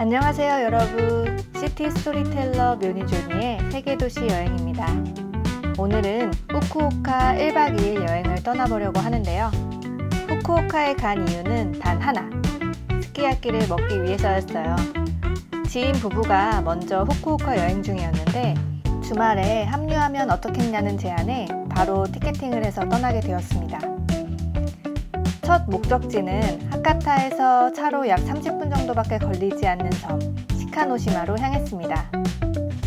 안녕하세요 여러분. 시티 스토리텔러 묘니조니의 세계도시 여행입니다. 오늘은 후쿠오카 1박 2일 여행을 떠나보려고 하는데요. 후쿠오카에 간 이유는 단 하나. 스키야키를 먹기 위해서였어요. 지인 부부가 먼저 후쿠오카 여행 중이었는데 주말에 합류하면 어떻겠냐는 제안에 바로 티켓팅을 해서 떠나게 되었습니다 첫 목적지는 하카타에서 차로 약 30분 정도밖에 걸리지 않는 섬 시카노시마로 향했습니다.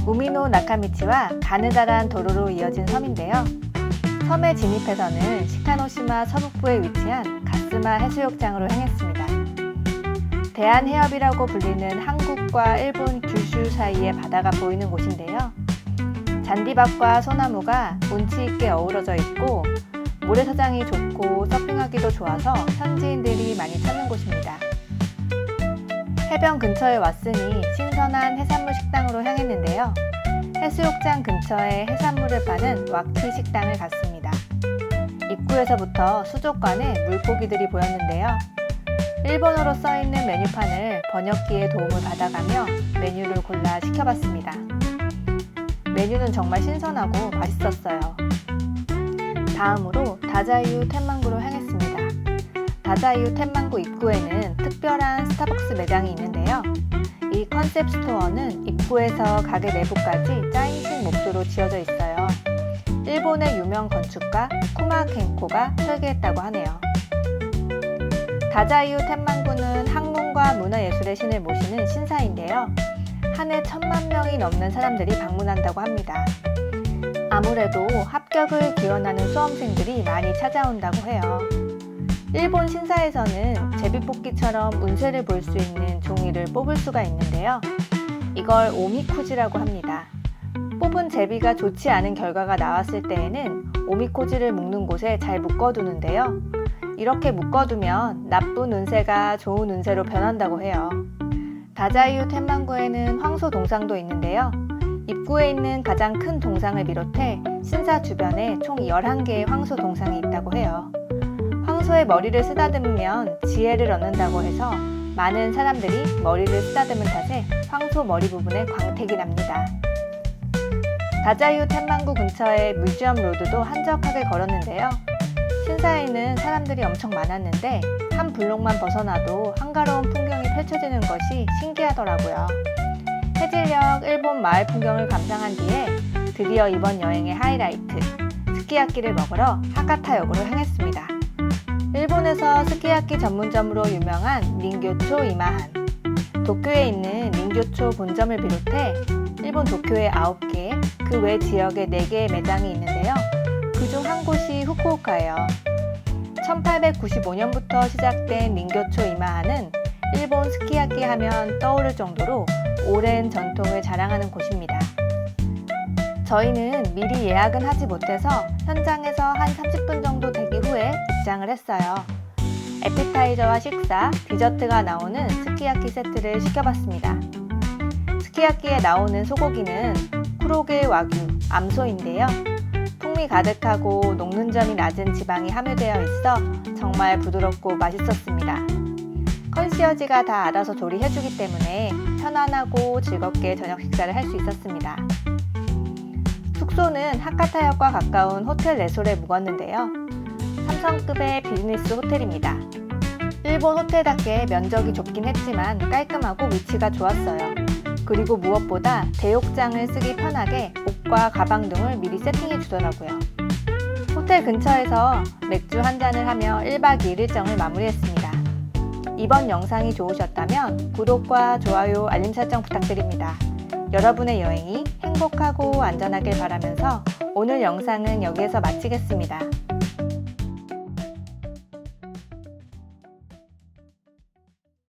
우미노 나카미치와 가느다란 도로로 이어진 섬인데요. 섬에 진입해서는 시카노시마 서북부에 위치한 가스마 해수욕장으로 향했습니다. 대한해협이라고 불리는 한국과 일본 규슈 사이의 바다가 보이는 곳인데요. 잔디밭과 소나무가 운치 있게 어우러져 있고 모래사장이 좋고 서핑하기도 좋아서 현지인들이 많이 찾는 곳입니다. 해변 근처에 왔으니 신선한 해산물 식당으로 향했는데요. 해수욕장 근처에 해산물을 파는 왁치 식당을 갔습니다. 입구에서부터 수족관에 물고기들이 보였는데요. 일본어로 써 있는 메뉴판을 번역기의 도움을 받아가며 메뉴를 골라 시켜봤습니다. 메뉴는 정말 신선하고 맛있었어요. 다음으로 다자이유 텐망구로 향했습니다. 다자이유 텐망구 입구에는 특별한 스타벅스 매장이 있는데요. 이 컨셉 스토어는 입구에서 가게 내부까지 짜임식 목조로 지어져 있어요. 일본의 유명 건축가 쿠마 켄코가 설계했다고 하네요. 다자이유 텐망구는 학문과 문화예술의 신을 모시는 신사인데요. 한 해 천만 명이 넘는 사람들이 방문한다고 합니다. 아무래도 합격을 기원하는 수험생들이 많이 찾아온다고 해요. 일본 신사에서는 제비뽑기처럼 운세를 볼 수 있는 종이를 뽑을 수가 있는데요. 이걸 오미쿠지라고 합니다. 뽑은 제비가 좋지 않은 결과가 나왔을 때에는 오미코지를 묶는 곳에 잘 묶어두는데요. 이렇게 묶어두면 나쁜 운세가 좋은 운세로 변한다고 해요. 다자이유 텐망구에는 황소 동상도 있는데요. 입구에 있는 가장 큰 동상을 비롯해 신사 주변에 총 11개의 황소 동상이 있다고 해요. 황소의 머리를 쓰다듬으면 지혜를 얻는다고 해서 많은 사람들이 머리를 쓰다듬은 탓에 황소 머리 부분에 광택이 납니다. 다자유 텐망구 근처의 뮤지엄 로드도 한적하게 걸었는데요. 신사에는 사람들이 엄청 많았는데 한 블록만 벗어나도 한가로운 풍경이 펼쳐지는 것이 신기하더라고요. 해질녘 일본 마을 풍경을 감상한 뒤에 드디어 이번 여행의 하이라이트 스키야키를 먹으러 하카타역으로 향했습니다. 일본에서 스키야키 전문점으로 유명한 닌교초 이마한 도쿄에 있는 닌교초 본점을 비롯해 일본 도쿄에 9개, 그 외 지역에 4개의 매장이 있는데요. 그중 한 곳이 후쿠오카예요. 1895년부터 시작된 닌교초 이마한은 일본 스키야키 하면 떠오를 정도로 오랜 전통을 자랑하는 곳입니다. 저희는 미리 예약은 하지 못해서 현장에서 한 30분 정도 대기 후에 입장을 했어요. 에피타이저와 식사, 디저트가 나오는 스키야키 세트를 시켜봤습니다. 스키야키에 나오는 소고기는 쿠로게 와규, 암소인데요. 풍미 가득하고 녹는 점이 낮은 지방이 함유되어 있어 정말 부드럽고 맛있었습니다. 컨시어지가 다 알아서 조리해주기 때문에 편안하고 즐겁게 저녁 식사를 할 수 있었습니다. 숙소는 하카타역과 가까운 호텔 레솔에 묵었는데요. 3성급의 비즈니스 호텔입니다. 일본 호텔답게 면적이 좁긴 했지만 깔끔하고 위치가 좋았어요. 그리고 무엇보다 대욕장을 쓰기 편하게 옷과 가방 등을 미리 세팅해 주더라고요. 호텔 근처에서 맥주 한 잔을 하며 1박 2일 일정을 마무리했습니다. 이번 영상이 좋으셨다면 구독과 좋아요, 알림 설정 부탁드립니다. 여러분의 여행이 행복하고 안전하길 바라면서 오늘 영상은 여기에서 마치겠습니다.